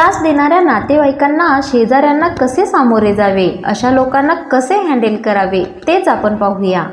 त्रास देणाऱ्या नातेवाईकांना शेजाऱ्यांना कसे सामोरे जावे? अशा लोकांना कसे हँडल करावे? तेच आपण पाहूया.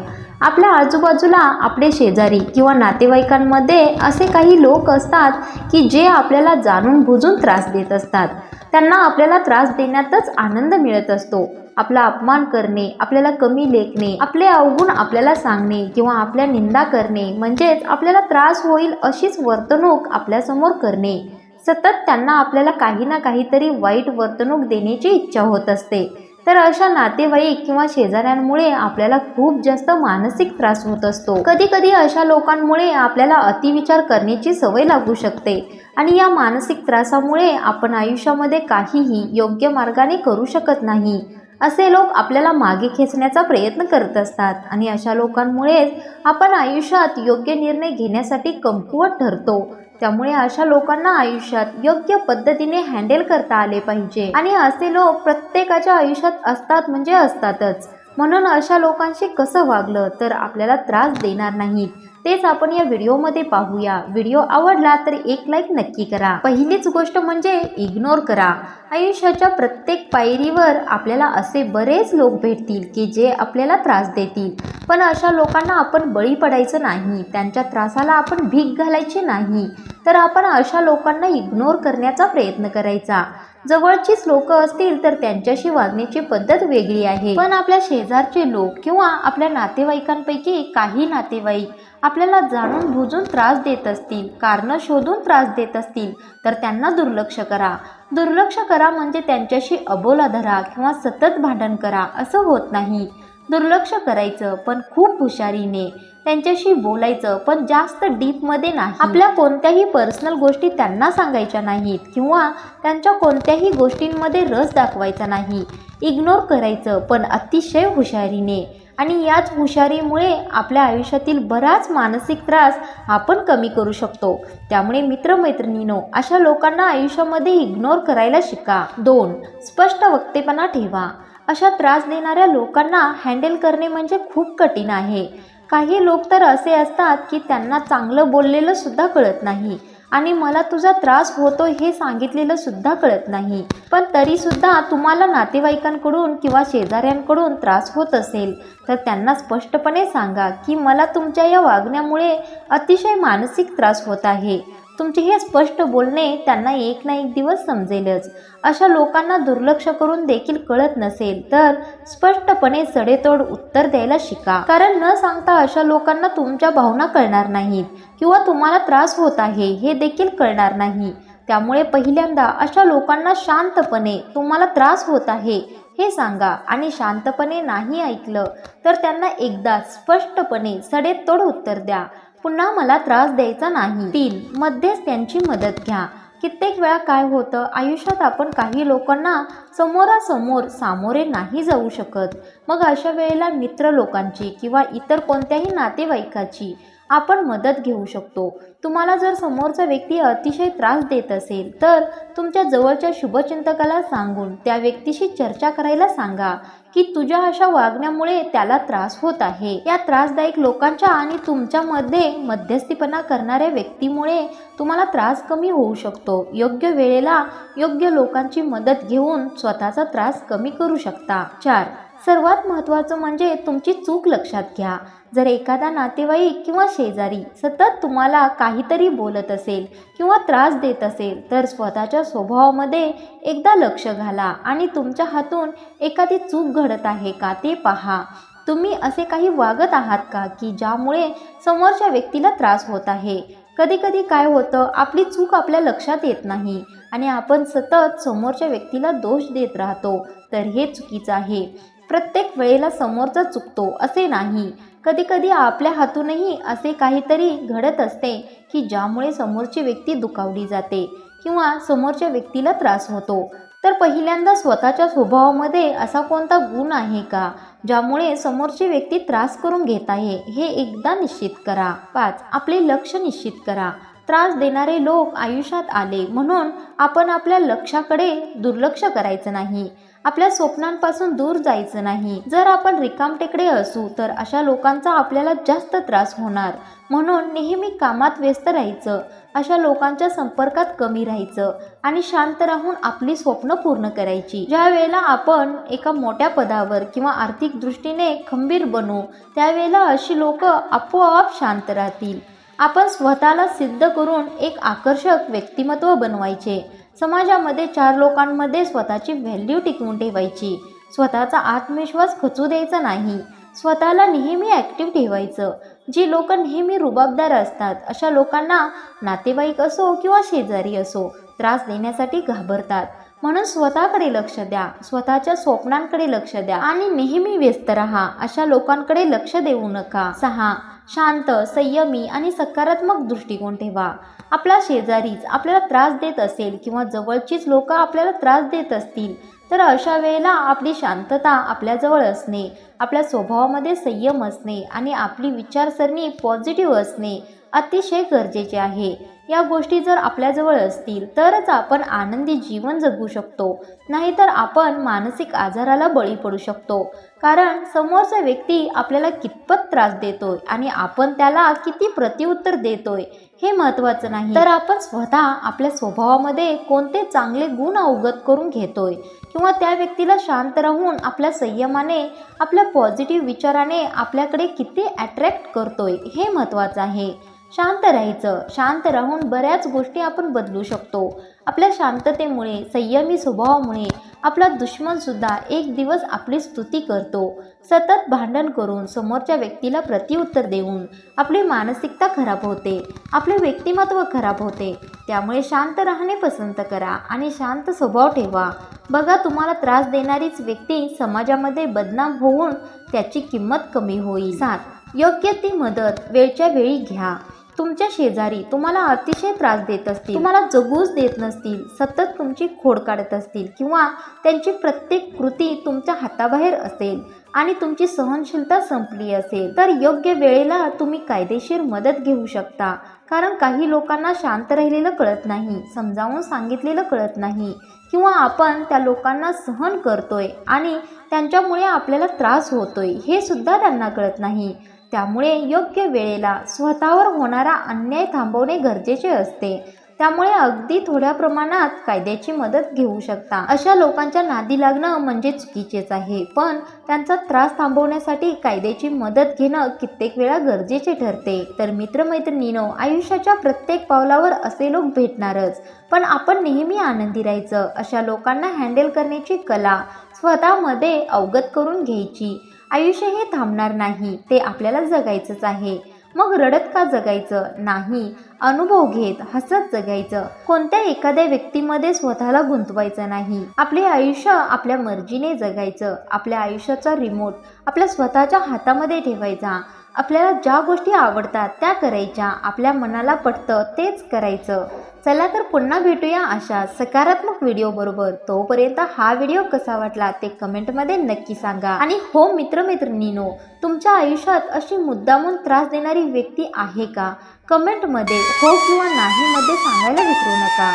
आपल्या आजूबाजूला आपले शेजारी किंवा नातेवाईकांमध्ये असे काही लोक असतात की जे आपल्याला जाणून बुजून त्रास देत असतात. त्यांना आपल्याला त्रास देण्यातच आनंद मिळत असतो. आपला अपमान करणे आपल्याला कमी लेखणे आपले अवगुण आपल्याला सांगणे किंवा आपल्या निंदा करणे म्हणजेच आपल्याला त्रास होईल अशीच वर्तणूक आपल्यासमोर करणे. सतत त्यांना आपल्याला काही ना काहीतरी वाईट वर्तणूक देण्याची इच्छा होत असते. तर अशा नातेवाईक किंवा शेजाऱ्यांमुळे आपल्याला खूप जास्त मानसिक त्रास होत असतो. कधी कधी अशा लोकांमुळे आपल्याला अतिविचार करण्याची सवय लागू शकते आणि या मानसिक त्रासामुळे आपण आयुष्यामध्ये काहीही योग्य मार्गाने करू शकत नाही. असे लोक आपल्याला मागे खेचण्याचा प्रयत्न करत असतात आणि अशा लोकांमुळेच आपण आयुष्यात योग्य निर्णय घेण्यासाठी कमकुवत ठरतो. त्यामुळे अशा लोकांना आयुष्यात योग्य पद्धतीने हँडल करता आले पाहिजे. आणि असे लोक प्रत्येकाच्या आयुष्यात असतात म्हणजे असतातच. म्हणून अशा लोकांशी कसं वागलं तर आपल्याला त्रास देणार नाहीत तेच आपण या व्हिडिओमध्ये पाहूया. व्हिडिओ आवडला तर एक लाईक नक्की करा. पहिलीच गोष्ट म्हणजे इग्नोर करा. आयुष्याच्या प्रत्येक पायरीवर आपल्याला असे बरेच लोक भेटतील की जे आपल्याला त्रास देतील. पण अशा लोकांना आपण बळी पडायचं नाही त्यांच्या त्रासाला आपण भीक घालायची नाही तर आपण अशा लोकांना इग्नोर करण्याचा प्रयत्न करायचा. जवळचीच लोक असतील तर त्यांच्याशी वागण्याची पद्धत वेगळी आहे. पण आपल्या शेजारचे लोक किंवा आपल्या नातेवाईकांपैकी काही नातेवाईक आपल्याला जाणून बुजून त्रास देत असतील कारणं शोधून त्रास देत असतील तर त्यांना दुर्लक्ष करा. दुर्लक्ष करा म्हणजे त्यांच्याशी अबोला धरा किंवा सतत भांडण करा असं होत नाही. दुर्लक्ष करायचं पण खूप हुशारीने. त्यांच्याशी बोलायचं पण जास्त डीपमध्ये नाही. आपल्या कोणत्याही पर्सनल गोष्टी त्यांना सांगायच्या नाहीत किंवा त्यांच्या कोणत्याही गोष्टींमध्ये रस दाखवायचा नाही. इग्नोर करायचं पण अतिशय हुशारीने. आणि याच हुशारीमुळे आपल्या आयुष्यातील बराच मानसिक त्रास आपण कमी करू शकतो. त्यामुळे मित्रमैत्रिणीनो अशा लोकांना आयुष्यामध्ये इग्नोर करायला शिका. दोन स्पष्ट वक्तेपणा ठेवा. अशा त्रास देणाऱ्या लोकांना हँडल करणे म्हणजे खूप कठीण आहे. काही लोक तर असे असतात की त्यांना चांगलं बोललेलं सुद्धा कळत नाही आणि मला तुझा त्रास होतो हे सांगितलेलं सुद्धा कळत नाही. पण तरीसुद्धा तुम्हाला नातेवाईकांकडून किंवा शेजाऱ्यांकडून त्रास होत असेल तर त्यांना स्पष्टपणे सांगा की मला तुमच्या या वागण्यामुळे अतिशय मानसिक त्रास होत आहे. तुमचे हे स्पष्ट बोलणे त्यांना एक ना एक दिवस समजेलच. अशा लोकांना दुर्लक्ष करून देखील कळत नसेल तर स्पष्टपणे सडेतोड उत्तर द्यायला शिका. कारण न सांगता अशा लोकांना तुमच्या भावना कळणार नाहीत किंवा तुम्हाला त्रास होत आहे हे देखील कळणार नाही. त्यामुळे पहिल्यांदा अशा लोकांना शांतपणे तुम्हाला त्रास होत आहे हे सांगा आणि शांतपणे नाही ऐकलं तर त्यांना एकदा स्पष्टपणे सडेतोड उत्तर द्या. पुन्हा मला त्रास द्यायचा नाही. तीन मध्येच त्यांची मदत घ्या. कित्येक वेळा काय होतं आयुष्यात आपण काही लोकांना समोरासमोर सामोरे नाही जाऊ शकत. मग अशा वेळेला मित्र लोकांची किंवा इतर कोणत्याही नातेवाईकाची आपण मदत घेऊ शकतो. तुम्हाला जर समोरचा व्यक्ती अतिशय त्रास देत असेल तर तुमच्या जवळच्या शुभचिंतकाला सांगून त्या व्यक्तीशी चर्चा करायला सांगा की तुझ्या अशा वागण्यामुळे त्याला त्रास होत आहे. या त्रासदायक लोकांच्या आणि तुमच्यामध्ये मध्यस्थीपणा करणाऱ्या व्यक्तीमुळे तुम्हाला त्रास कमी होऊ शकतो. योग्य वेळेला योग्य लोकांची मदत घेऊन स्वतःचा त्रास कमी करू शकता. चार सर्वात महत्त्वाचं म्हणजे तुमची चूक लक्षात घ्या. जर एखादा नातेवाईक किंवा शेजारी सतत तुम्हाला काहीतरी बोलत असेल किंवा त्रास देत असेल तर स्वतःच्या स्वभावामध्ये एकदा लक्ष घाला आणि तुमच्या हातून एखादी चूक घडत आहे का ते पहा. तुम्ही असे काही वागत आहात का की ज्यामुळे समोरच्या व्यक्तीला त्रास होत आहे? कधीकधी काय होतं आपली चूक आपल्या लक्षात येत नाही आणि आपण सतत समोरच्या व्यक्तीला दोष देत राहतो. तर हे चुकीचं आहे. प्रत्येक वेळेला समोरचा चुकतो असे नाही. कधीकधी आपल्या हातूनही असे काहीतरी घडत असते की ज्यामुळे समोरची व्यक्ती दुखावली जाते किंवा समोरच्या व्यक्तीला त्रास होतो. तर पहिल्यांदा स्वतःच्या स्वभावामध्ये असा कोणता गुण आहे का? ज्यामुळे समोरची व्यक्ती त्रास करून घेत आहे हे एकदा निश्चित करा. पाच आपले लक्ष निश्चित करा. त्रास देणारे लोक आयुष्यात आले म्हणून आपण आपल्या लक्षाकडे दुर्लक्ष करायचं नाही. आपल्या स्वप्नांपासून दूर जायचं नाही. जर आपण रिकामटेकडे असू तर अशा लोकांचा आपल्याला जास्त त्रास होणार. म्हणून नेहमी कामात व्यस्त राहायचं. अशा लोकांच्या संपर्कात कमी राहायचं आणि शांत राहून आपली स्वप्न पूर्ण करायची. ज्या वेळेला आपण एका मोठ्या पदावर किंवा आर्थिक दृष्टीने खंबीर बनू त्यावेळेला अशी लोक आपोआप शांत राहतील. आपण स्वतःला सिद्ध करून एक आकर्षक व्यक्तिमत्व बनवायचे. समाजामध्ये चार लोकांमध्ये स्वतःची व्हॅल्यू टिकवून ठेवायची. स्वतःचा आत्मविश्वास खचू द्यायचा नाही. स्वतःला नेहमी ॲक्टिव्ह ठेवायचं. जी लोक नेहमी रुबाबदार असतात अशा लोकांना नातेवाईक असो किंवा शेजारी असो त्रास देण्यासाठी घाबरतात. म्हणून स्वतःकडे लक्ष द्या. स्वतःच्या स्वप्नांकडे लक्ष द्या. आणि नेहमी व्यस्त राहा. अशा लोकांकडे लक्ष देऊ नका. सहा. शांत संयमी आणि सकारात्मक दृष्टिकोन ठेवा. आपला शेजारीच आपल्याला त्रास देत असेल किंवा जवळचीच लोक आपल्याला त्रास देत असतील तर अशा वेळेला आपली शांतता आपल्याजवळ असणे आपल्या स्वभावामध्ये संयम असणे आणि आपली विचारसरणी पॉझिटिव्ह असणे अतिशय गरजेचे आहे. या गोष्टी जर आपल्याजवळ असतील तरच आपण आनंदी जीवन जगू शकतो. नाहीतर आपण मानसिक आजाराला बळी पडू शकतो. कारण समोरचा व्यक्ती आपल्याला कितपत त्रास देतोय आणि आपण त्याला किती प्रत्युत्तर देतोय हे महत्त्वाचं नाही. तर आपण स्वतः आपल्या स्वभावामध्ये कोणते चांगले गुण अवगत करून घेतोय किंवा त्या व्यक्तीला शांत राहून आपल्या संयमाने आपल्या पॉझिटिव्ह विचाराने आपल्याकडे किती अट्रॅक्ट करतोय हे महत्त्वाचं आहे. शांत राहायचं शांत राहून बऱ्याच गोष्टी आपण बदलू शकतो. आपल्या शांततेमुळे संयमी स्वभावामुळे आपला दुश्मनसुद्धा एक दिवस आपली स्तुती करतो. सतत भांडण करून समोरच्या व्यक्तीला प्रतिउत्तर देऊन आपली मानसिकता खराब होते आपले व्यक्तिमत्व खराब होते. त्यामुळे शांत राहणे पसंत करा आणि शांत स्वभाव ठेवा. बघा तुम्हाला त्रास देणारीच व्यक्ती समाजामध्ये बदनाम होऊन त्याची किंमत कमी होईल. सात योग्य ती मदत वेळच्या वेळी घ्या. तुमच्या शेजारी तुम्हाला अतिशय त्रास देत असतील तुम्हाला जगूच देत नसतील सतत तुमची खोड काढत असतील किंवा त्यांची प्रत्येक कृती तुमच्या हाताबाहेर असेल आणि तुमची सहनशीलता संपली असेल तर योग्य वेळेला तुम्ही कायदेशीर मदत घेऊ शकता. कारण काही लोकांना शांत राहिलेलं कळत नाही समजावून सांगितलेलं कळत नाही किंवा आपण त्या लोकांना सहन करतोय आणि त्यांच्यामुळे आपल्याला त्रास होतोय हे सुद्धा त्यांना कळत नाही. त्यामुळे योग्य वेळेला स्वतःवर होणारा अन्याय थांबवणे गरजेचे असते. त्यामुळे अगदी थोड्या प्रमाणात कायद्याची मदत घेऊ शकता. अशा लोकांच्या नादी लागणं म्हणजे चुकीचेच आहे. पण त्यांचा त्रास थांबवण्यासाठी कायद्याची मदत घेणं कित्येक वेळा गरजेचे ठरते. तर मित्रमैत्रिणीनो आयुष्याच्या प्रत्येक पावलावर असे लोक भेटणारच. पण आपण नेहमी आनंदी राहायचं. अशा लोकांना हँडल करण्याची कला स्वतःमध्ये अवगत करून घ्यायची. आयुष्य हे थांबणार नाही ते आपल्याला जगायचंच आहे. मग रडत का जगायचं? नाही. अनुभव घेत हसत जगायचं. कोणत्या एखाद्या व्यक्तीमध्ये स्वतःला गुंतवायचं नाही. आपले आयुष्य आपल्या मर्जीने जगायचं. आपल्या आयुष्याचा रिमोट आपल्या स्वतःच्या हातामध्ये ठेवायचा. आपल्याला ज्या गोष्टी आवडतात त्या करायच्या आपल्या मनाला पटतं तेच करायचं. चला तर पुन्हा भेटूया अशा सकारात्मक व्हिडिओबरोबर तोपर्यंत हा व्हिडिओ कसा वाटला ते कमेंटमध्ये नक्की सांगा. आणि हो मित्रमैत्रिणीनो तुमच्या आयुष्यात अशी मुद्दामून त्रास देणारी व्यक्ती आहे का? कमेंटमध्ये हो किंवा नाही मध्ये सांगायला विसरू नका.